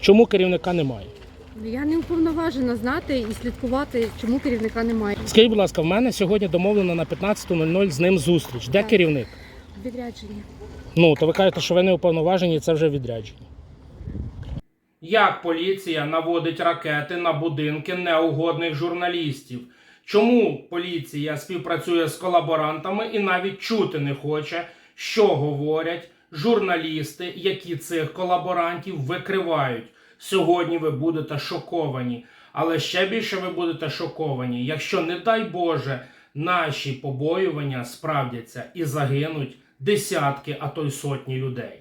Чому керівника немає? Я не уповноважена знати і слідкувати, чому керівника немає. Скажіть, будь ласка, в мене сьогодні домовлено на 15.00 з ним зустріч. Де Так. керівник? Відрядження. Ну, то ви кажете, що ви не уповноважені, і це вже відрядження. Як поліція наводить ракети на будинки неугодних журналістів? Чому поліція співпрацює з колаборантами і навіть чути не хоче, що говорять журналісти, які цих колаборантів викривають? Сьогодні ви будете шоковані, але ще більше ви будете шоковані, якщо, не дай Боже, наші побоювання справдяться і загинуть десятки, а то й сотні людей.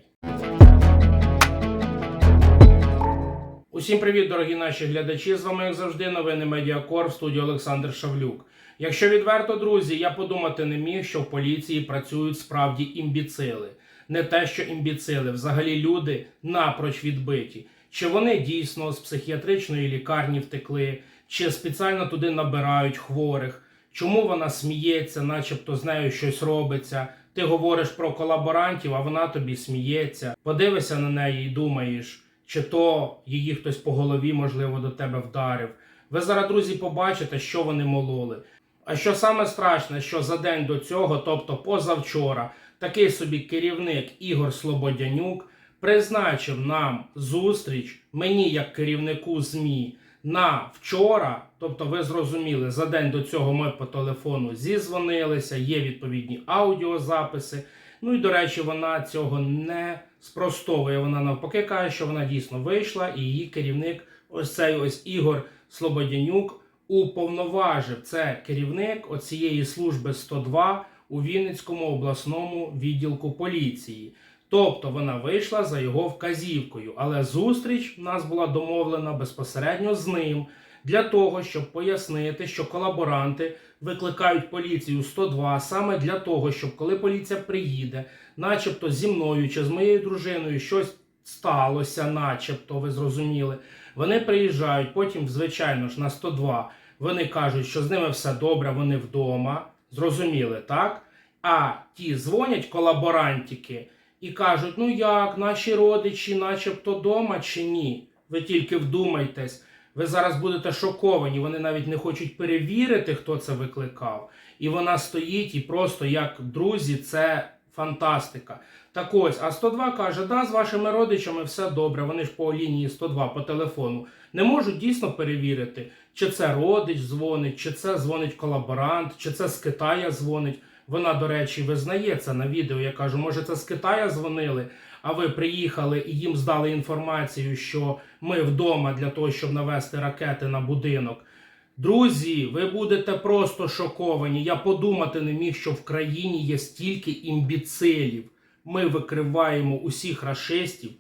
Усім привіт, дорогі наші глядачі. З вами, як завжди, новини Медіакор в студії Олександр Шавлюк. Якщо відверто, друзі, я подумати не міг, що в поліції працюють справді імбіцили. Не те, що імбіцили, взагалі люди напроч відбиті. Чи вони дійсно з психіатричної лікарні втекли, чи спеціально туди набирають хворих. Чому вона сміється, начебто з нею щось робиться? Ти говориш про колаборантів, а вона тобі сміється. Подивишся на неї і думаєш, чи то її хтось по голові, можливо, до тебе вдарив. Ви зараз, друзі, побачите, що вони мололи. А що саме страшне, що за день до цього, тобто позавчора, такий собі керівник Ігор Слободянюк призначив нам зустріч мені як керівнику ЗМІ на вчора. Тобто, ви зрозуміли, за день до цього ми по телефону зізвонилися, є відповідні аудіозаписи. Ну і до речі, вона цього не спростовує. Вона навпаки каже, що вона дійсно вийшла, і її керівник, ось цей ось Ігор Слободянюк, уповноважив це керівник оцієї служби 102 у Вінницькому обласному відділку поліції. Тобто вона вийшла за його вказівкою, але зустріч в нас була домовлена безпосередньо з ним для того, щоб пояснити, що колаборанти викликають поліцію 102 саме для того, щоб коли поліція приїде, начебто зі мною чи з моєю дружиною щось сталося, начебто, ви зрозуміли. Вони приїжджають потім, звичайно ж, на 102. Вони кажуть, що з ними все добре, вони вдома. Зрозуміли, так? А ті дзвонять колаборантики і кажуть: ну як, наші родичі, начебто дома чи ні? Ви тільки вдумайтесь. Ви зараз будете шоковані. Вони навіть не хочуть перевірити, хто це викликав. І вона стоїть і просто як друзі, це фантастика. Так ось, а 102 каже: да, з вашими родичами все добре. Вони ж по лінії 102 по телефону не можуть дійсно перевірити, чи це родич дзвонить, чи це дзвонить колаборант, чи це з Китая дзвонить. Вона, до речі, визнає це на відео. Я кажу, може, це з Китая дзвонили, а ви приїхали і їм здали інформацію, що ми вдома для того, щоб навести ракети на будинок. Друзі, ви будете просто шоковані. Я подумати не міг, що в країні є стільки імбіцилів. Ми викриваємо усіх рашистів.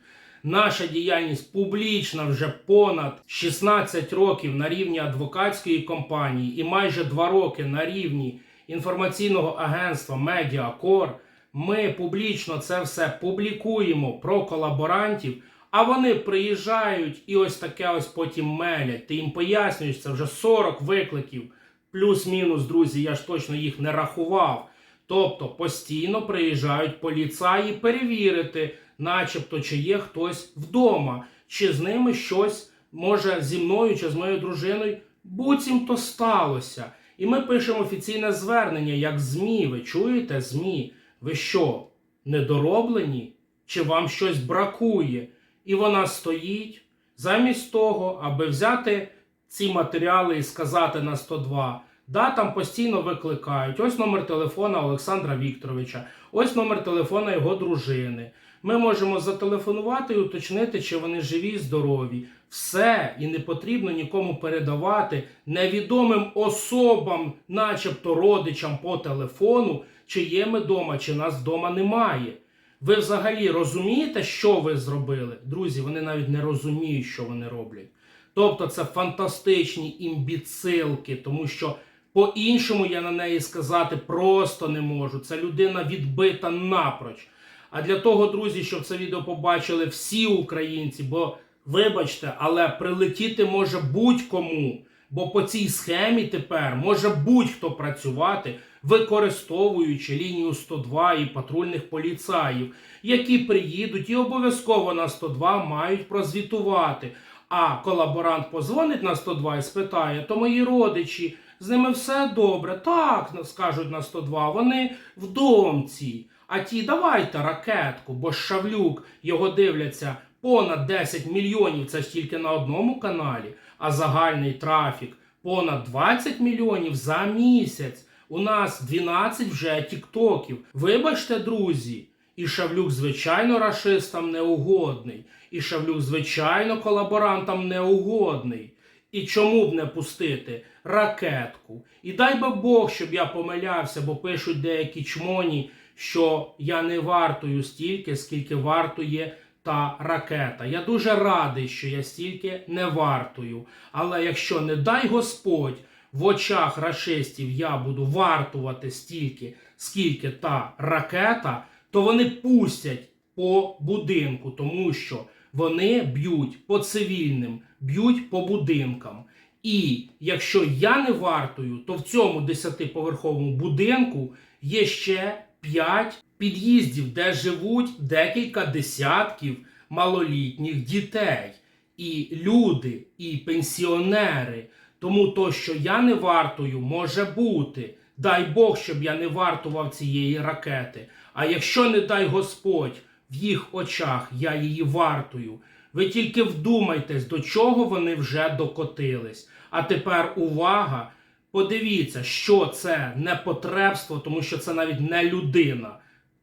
Наша діяльність публічна вже понад 16 років на рівні адвокатської компанії і майже 2 роки на рівні інформаційного агентства Медіакор. Ми публічно це все публікуємо про колаборантів, а вони приїжджають і ось таке ось потім мелять. Ти їм пояснюєш, це вже 40 викликів, плюс-мінус, друзі, я ж точно їх не рахував. Тобто постійно приїжджають поліцаї перевірити, начебто, чи є хтось вдома, чи з ними щось може зі мною чи з моєю дружиною буцімто сталося. І ми пишемо офіційне звернення як ЗМІ. Ви чуєте ЗМІ? Ви що, недороблені? Чи вам щось бракує? І вона стоїть замість того, аби взяти ці матеріали і сказати на 102. Да, там постійно викликають. Ось номер телефона Олександра Вікторовича, ось номер телефона його дружини. Ми можемо зателефонувати і уточнити, чи вони живі здорові. Все, і не потрібно нікому передавати невідомим особам, начебто родичам по телефону, чи є ми вдома, чи нас вдома немає. Ви взагалі розумієте, що ви зробили? Друзі, вони навіть не розуміють, що вони роблять. Тобто це фантастичні імбіцилки, тому що по-іншому я на неї сказати просто не можу. Це людина відбита напроч. А для того, друзі, щоб це відео побачили всі українці, бо вибачте, але прилетіти може будь-кому. Бо по цій схемі тепер може будь-хто працювати. використовуючи лінію 102 і патрульних поліцаїв, які приїдуть і обов'язково на 102 мають прозвітувати. А колаборант позвонить на 102 і спитає, то мої родичі, з ними все добре. Так, скажуть на 102, вони в домці. А ті давайте ракетку, бо Шавлюк його дивляться понад 10 мільйонів. Це ж тільки на одному каналі, а загальний трафік понад 20 мільйонів за місяць. У нас 12 вже тіктоків. Вибачте, друзі. І Шавлюк, звичайно, рашистам неугодний. І Шавлюк, звичайно, колаборантам неугодний. І чому б не пустити ракетку? І дай би Бог, щоб я помилявся, бо пишуть деякі чмоні, що я не вартую стільки, скільки вартує та ракета. Я дуже радий, що я стільки не вартую. Але якщо не дай Господь в очах рашистів я буду вартувати стільки, скільки та ракета, то вони пустять по будинку, тому що вони б'ють по цивільним, б'ють по будинкам. І якщо я не вартую, то в цьому 10-поверховому будинку є ще 5 під'їздів, де живуть декілька десятків малолітніх дітей, і люди, і пенсіонери. Тому то, що я не вартую, може бути. Дай Бог, щоб я не вартував цієї ракети. А якщо не дай Господь, в їх очах я її вартую. Ви тільки вдумайтесь, до чого вони вже докотились. А тепер увага! Подивіться, що це непотребство, тому що це навіть не людина.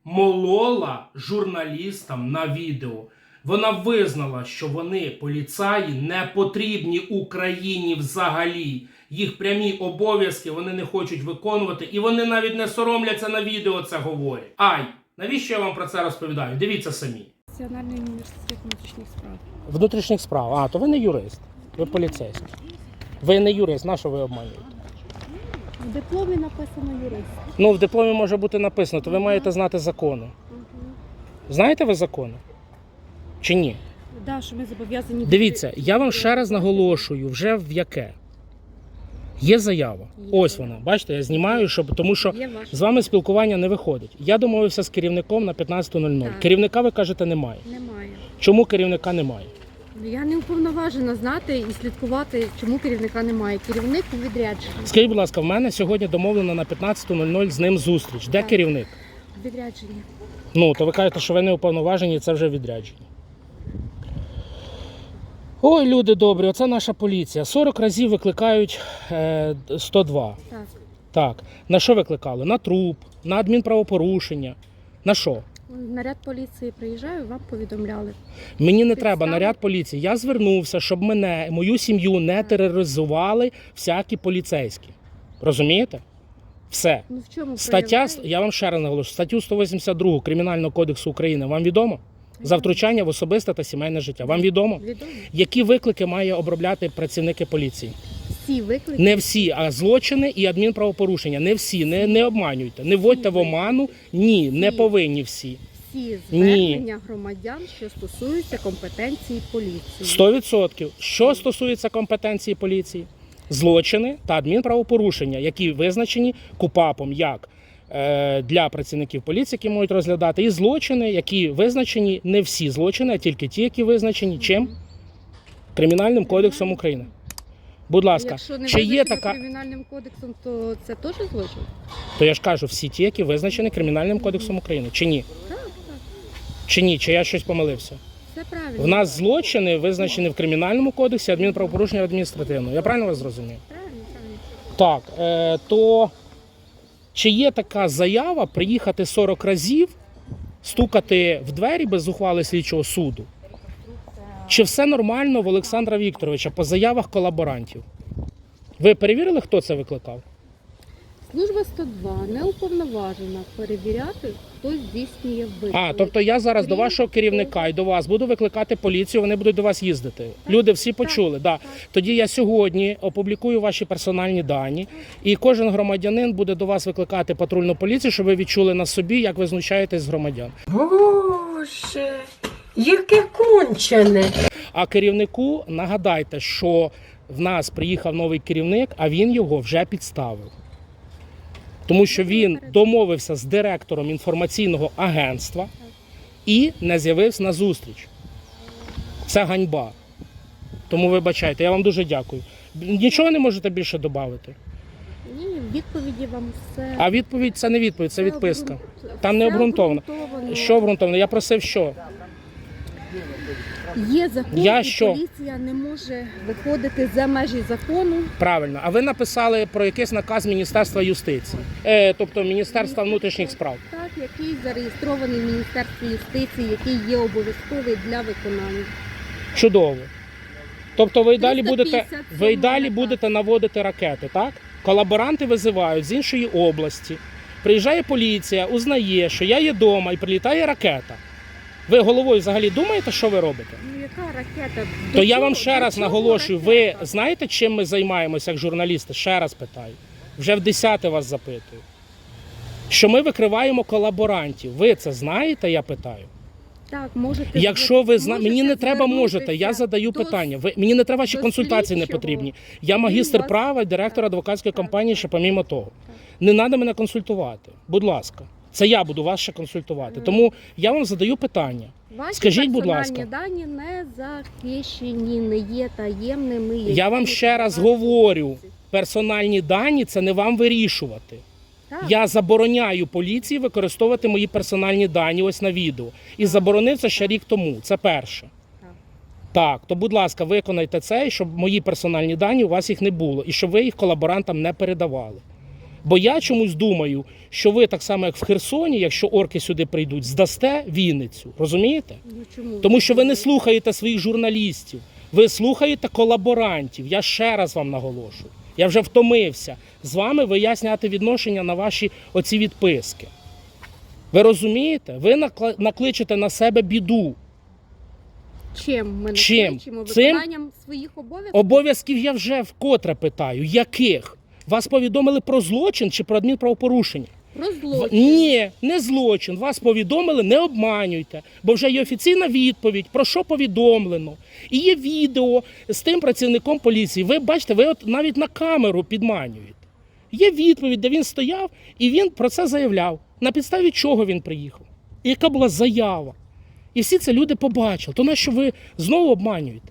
Молола журналістам на відео. Вона визнала, що вони, поліцаї, не потрібні Україні взагалі. Їх прямі обов'язки вони не хочуть виконувати, і вони навіть не соромляться на відео це говорять. Ай, навіщо я вам про це розповідаю? Дивіться самі. Національний університет внутрішніх справ. Внутрішніх справ. А, то ви не юрист, ви поліцейський. Ви не юрист, на що ви обманюєте? В дипломі написано юрист. Ну, в дипломі може бути написано, то ви маєте знати закони. Знаєте ви закони? Чи ні? Да, що ми зобов'язані Дивіться, я вам ще раз наголошую, вже в яке. Є заява. Є. Ось вона. Бачите, я знімаю, щоб тому що з вами спілкування не виходить. Я домовився з керівником на 15.00. Так. Керівника ви кажете немає. Немає. Чому керівника немає? Я не уповноважена знати і слідкувати, чому керівника немає. Керівник у відрядженні. Скажіть, будь ласка, в мене сьогодні домовлено на 15.00 з ним зустріч. Де Так. керівник? У відрядженні. Ну, то ви кажете, що ви не уповноважені, це вже відрядження. Ой, люди добрі, оце наша поліція. 40 разів викликають е, 102. Так. Так. На що викликали? На труп, на адмінправопорушення. На що? Наряд поліції приїжджає, вам повідомляли. Мені не Підстави? треба наряд поліції. Я звернувся, щоб мене, мою сім'ю не тероризували всякі поліцейські. Розумієте? Все. Ну в чому Стаття, проявляє? я вам ще раз наголошу, статтю 182 Кримінального кодексу України вам відомо? За втручання в особисте та сімейне життя. Вам відомо? Відомо. Які виклики має обробляти працівники поліції? Всі виклики. Не всі, а злочини і адмінправопорушення. Не всі, не, не обманюйте, не вводьте в оману. Ні, не повинні всі. Всі звернення громадян, що стосуються компетенції поліції. 100%. Що стосується компетенції поліції? Злочини та адмінправопорушення, які визначені КУПАПом як для працівників поліції, які можуть розглядати, і злочини, які визначені не всі злочини, а тільки ті, які визначені чим? Кримінальним кодексом України. Будь ласка, Якщо не чи є така, кримінальним кодексом, то це теж злочин? то я ж кажу, всі ті, які визначені Кримінальним кодексом України. Чи ні? Так, так. Чи ні? Чи я щось помилився? Все правильно. В нас злочини визначені в кримінальному кодексі, адмінправопорушення в адміністративному. Я правильно вас зрозумів? Правильно, правильно. Так, е, то чи є така заява приїхати 40 разів, стукати в двері без ухвали слідчого суду? Чи все нормально в Олександра Вікторовича по заявах колаборантів? Ви перевірили, хто це викликав? Служба 102 не уповноважена перевіряти, хто здійснює виклик. А, тобто я зараз до вашого керівника і до вас буду викликати поліцію, вони будуть до вас їздити. Люди всі почули. Да. Тоді я сьогодні опублікую ваші персональні дані, і кожен громадянин буде до вас викликати патрульну поліцію, щоб ви відчули на собі, як ви знущаєтесь з громадян. Боже, яке кончене. А керівнику нагадайте, що в нас приїхав новий керівник, а він його вже підставив. Тому що він домовився з директором інформаційного агентства і не з'явився на зустріч. Це ганьба. Тому вибачайте, я вам дуже дякую. Нічого не можете більше додати. Ні, відповіді вам все. А відповідь це не відповідь, це відписка. Там не обґрунтовано. Що обґрунтовано? Я просив що? Є закон, Я і що? поліція не може виходити за межі закону. Правильно. А ви написали про якийсь наказ Міністерства юстиції, е, тобто Міністерства внутрішніх справ. Так, який зареєстрований в Міністерстві юстиції, який є обов'язковий для виконання. Чудово. Тобто ви й далі будете, 357 ви й далі будете наводити ракети, так? Колаборанти визивають з іншої області. Приїжджає поліція, узнає, що я є вдома і прилітає ракета. Ви головою взагалі думаєте, що ви робите? Ну яка ракета? То я вам ще раз наголошую. Ви знаєте, чим ми займаємося як журналісти? Ще раз питаю. Вже в десяте вас запитую. Що ми викриваємо колаборантів. Ви це знаєте, я питаю. Так, можете Якщо ви зна... мені не треба можете, я задаю до- питання. Ви мені не треба ваші консультації не потрібні. Я магістр вас- права і директор адвокатської Так. компанії, ще помімо того. Не треба мене консультувати. Будь ласка. Це я буду вас ще консультувати. Тому я вам задаю питання. Ваші Скажіть, будь ласка. дані не захищені, не є таємними. Я вам ще раз говорю. Персональні дані це не вам вирішувати. Так. Я забороняю поліції використовувати мої персональні дані ось на відео. І заборонив це ще рік тому. Це перше. Так. Так, то будь ласка, виконайте це, щоб мої персональні дані у вас їх не було, і щоб ви їх колаборантам не передавали. Бо я чомусь думаю, що ви так само, як в Херсоні, якщо орки сюди прийдуть, здасте Вінницю. Розумієте? Ну, чому? Тому що ви не слухаєте своїх журналістів, ви слухаєте колаборантів. Я ще раз вам наголошую. Я вже втомився з вами виясняти відношення на ваші оці відписки. Ви розумієте? Ви накличете на себе біду. Чим ми не Чим? кличемо? Цим? виконанням своїх обов'язків? Обов'язків я вже вкотре питаю. Яких? Вас повідомили про злочин чи про адмінправопорушення? Про злочин. Ні, не злочин. Вас повідомили, не обманюйте. Бо вже є офіційна відповідь, про що повідомлено. І є відео з тим працівником поліції. Ви бачите, ви от навіть на камеру підманюєте. Є відповідь, де він стояв і він про це заявляв. На підставі чого він приїхав? І яка була заява? І всі це люди побачили. То нащо ви знову обманюєте?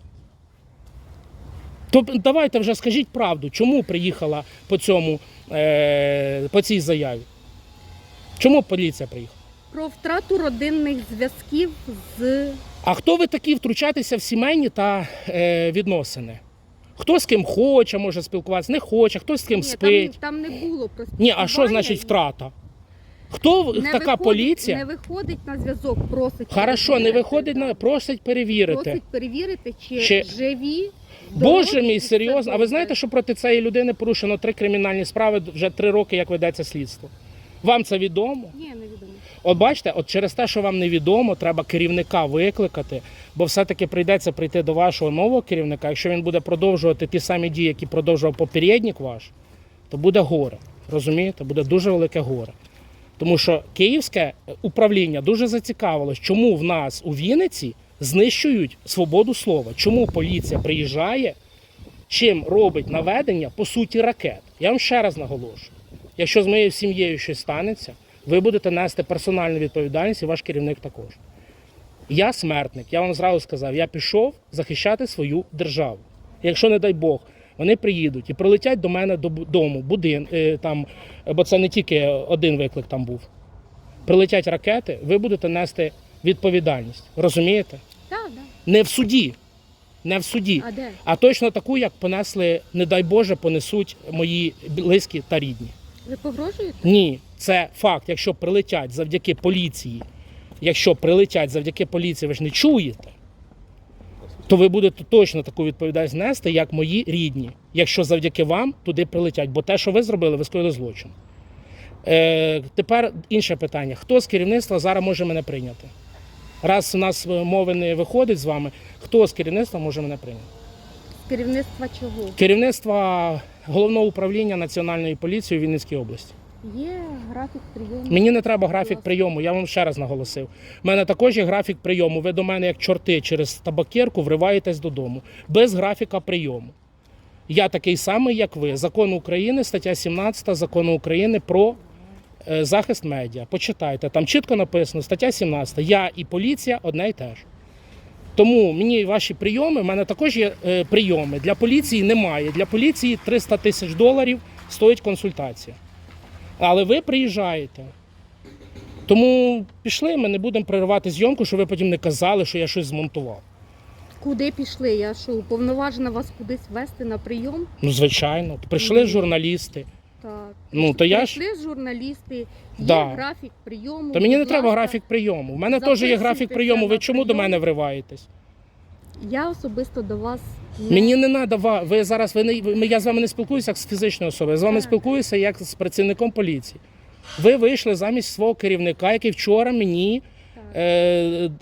То давайте вже скажіть правду, чому приїхала по цьому е, по цій заяві? Чому поліція приїхала? Про втрату родинних зв'язків з А хто ви такі втручатися в сімейні та е, відносини? Хто з ким хоче, може спілкуватися, не хоче, хто з ким Ні, спить. там не було про Ні, а що значить втрата? Хто Не така виходить- поліція? Не виходить на зв'язок, просить. Хорошо, не виходить на просить перевірити. Просить перевірити, чи, Чи- живі. Боже мій, серйозно. А ви знаєте, що проти цієї людини порушено три кримінальні справи вже три роки, як ведеться слідство? Вам це відомо? Ні, невідомо. От бачите, от через те, що вам невідомо, треба керівника викликати, бо все-таки прийдеться прийти до вашого нового керівника. Якщо він буде продовжувати ті самі дії, які продовжував попередник ваш, то буде горе. Розумієте? Буде дуже велике горе. Тому що київське управління дуже зацікавилось, чому в нас у Вінниці знищують свободу слова. Чому поліція приїжджає, чим робить наведення по суті ракет. Я вам ще раз наголошую: якщо з моєю сім'єю щось станеться, ви будете нести персональну відповідальність і ваш керівник також. Я смертник, я вам зразу сказав, я пішов захищати свою державу. Якщо, не дай Бог, вони приїдуть і прилетять до мене додому, будин, е, там, бо це не тільки один виклик там був. Прилетять ракети, ви будете нести відповідальність. Розумієте? Так, так. Не в суді. Не в суді. А де? А точно таку, як понесли, не дай Боже, понесуть мої близькі та рідні. Ви погрожуєте? Ні, це факт. Якщо прилетять завдяки поліції, якщо прилетять завдяки поліції, ви ж не чуєте, то ви будете точно таку відповідальність нести, як мої рідні, якщо завдяки вам туди прилетять. Бо те, що ви зробили, ви скоїли злочин. Е, тепер інше питання: хто з керівництва зараз може мене прийняти? Раз у нас е, мови не виходить з вами, хто з керівництва може мене прийняти? Керівництва чого? Керівництва головного управління Національної поліції у Вінницькій області. Є графік прийому. Мені не треба графік прийому, я вам ще раз наголосив. У мене також є графік прийому. Ви до мене, як чорти, через табакерку вриваєтесь додому. Без графіка прийому. Я такий самий, як ви. Закон України, стаття 17 закону України про е, захист медіа. Почитайте, там чітко написано, стаття 17. Я і поліція одне й те ж. Тому мені ваші прийоми, в мене також є е, прийоми. Для поліції немає. Для поліції 300 тисяч доларів стоїть консультація. Але ви приїжджаєте. Тому пішли, ми не будемо переривати зйомку, щоб ви потім не казали, що я щось змонтував. Куди пішли? Я що, уповноважена вас кудись вести на прийом? Ну, звичайно, прийшли Мгм. журналісти. Так. Ну, то я ж. Прийшли журналісти, є Да. графік прийому. То мені не будь треба ласка. графік прийому. У мене теж є графік прийому. Ви чому до прийом. мене вриваєтесь? Я особисто до вас не Мені не треба. Ви зараз ви не я з вами не спілкуюся як з фізичною особою. Я з вами Так. спілкуюся як з працівником поліції. Ви вийшли замість свого керівника, який вчора мені е,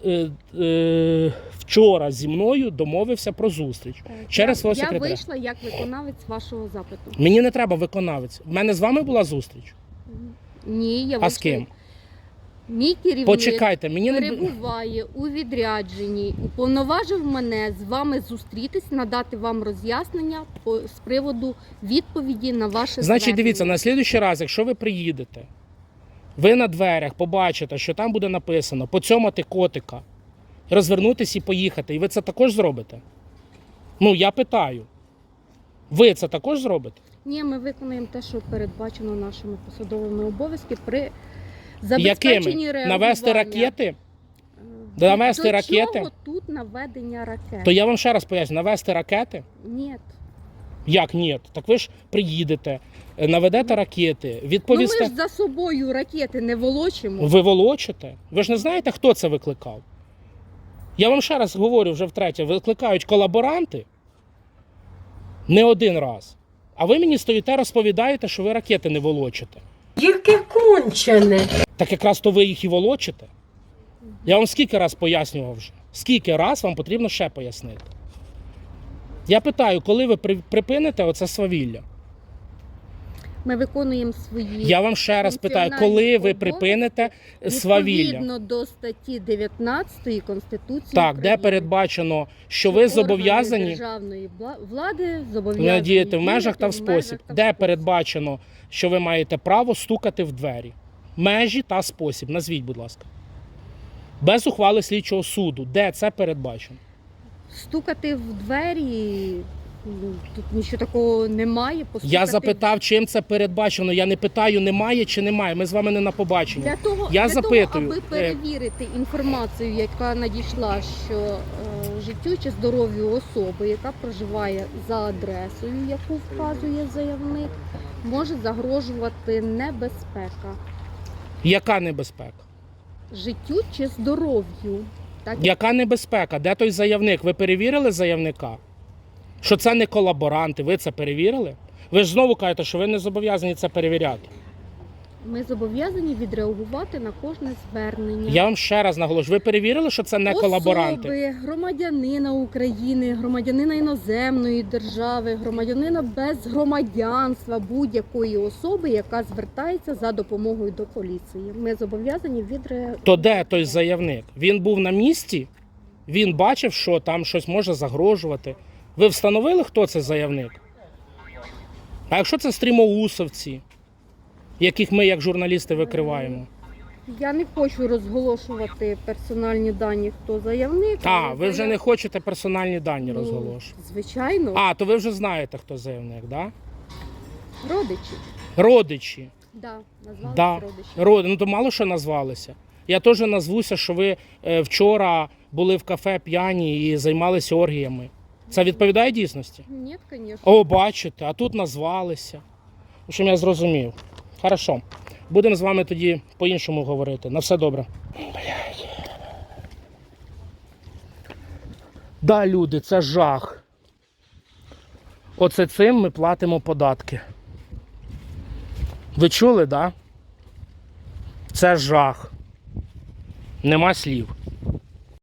е, е, вчора зі мною домовився про зустріч. Так. через я, свого я вийшла як виконавець вашого запиту. Мені не треба виконавець. У мене з вами була зустріч. Ні, я А з ким? Мій керівник Почекайте, мені не перебуває у відрядженні, уповноважив мене з вами зустрітись, надати вам роз'яснення по з приводу відповіді на ваше Значить, звернення. дивіться, на слідуючий раз, якщо ви приїдете, ви на дверях побачите, що там буде написано поцьомати котика, розвернутися і поїхати. І ви це також зробите? Ну, я питаю. Ви це також зробите? Ні, ми виконуємо те, що передбачено нашими посадовими обов'язки при Якими? реагування. Навести ракети? Е, Навести До ракети? чого тут наведення ракет? То я вам ще раз поясню, навести ракети? Ні. Як ні? Так ви ж приїдете, е, наведете ракети, Ну відповісте. ми ж за собою ракети не волочимо. Ви волочите? Ви ж не знаєте, хто це викликав? Я вам ще раз говорю вже втретє, викликають колаборанти не один раз. А ви мені стоїте, розповідаєте, що ви ракети не волочите. Яке кончене. Так якраз то ви їх і волочите. Я вам скільки раз пояснював вже? Скільки раз вам потрібно ще пояснити? Я питаю, коли ви припините оце свавілля? Ми виконуємо свої Я вам ще раз питаю, коли ви припините свавілля? відповідно до статті 19 Конституції Так, де України. передбачено, що ви Органи зобов'язані державної вла- влади зобов'язані надіяти в межах та в спосіб, межах та в де спосіб. передбачено, що ви маєте право стукати в двері. Межі та спосіб. Назвіть, будь ласка. Без ухвали слідчого суду. Де це передбачено? стукати в двері. Ну, Тут нічого такого немає. Я запитав, чим це передбачено. Я не питаю, немає чи немає. Ми з вами не на побаченні. Для того, Я для запитую, того, аби е, перевірити інформацію, яка надійшла, що е, життю чи здоров'ю особи, яка проживає за адресою, яку вказує заявник, може загрожувати небезпека Яка небезпека? життю чи здоров'ю. Так Яка небезпека? Де той заявник? Ви перевірили заявника? Що це не колаборанти? Ви це перевірили? Ви ж знову кажете, що ви не зобов'язані це перевіряти. ми зобов'язані відреагувати на кожне звернення. Я вам ще раз наголошую, ви перевірили, що це не колаборанти? Особи, громадянина України, громадянина іноземної держави, громадянина без громадянства, будь-якої особи, яка звертається за допомогою до поліції. Ми зобов'язані відреагувати. То де той заявник? Він був на місці, він бачив, що там щось може загрожувати. Ви встановили, хто це заявник? А якщо це стрімоусовці, яких ми як журналісти викриваємо? Я не хочу розголошувати персональні дані, хто заявник. А, але ви вже заяв- не хочете персональні дані Ну, розголошувати. Звичайно, А, то ви вже знаєте, хто заявник, да? родичі. Родичі. Да, назвали Да. родичі. Роди, ну то мало що назвалися. Я теж назвуся, що ви е, вчора були в кафе п'яні і займалися оргіями. Це відповідає дійсності? Ні, звісно. О, бачите, а тут назвалися. В общем, я зрозумів. Хорошо. Будемо з вами тоді по-іншому говорити. На все добре. Блядь. Да, люди, це жах. Оце цим ми платимо податки. Ви чули, да? Це жах. Нема слів.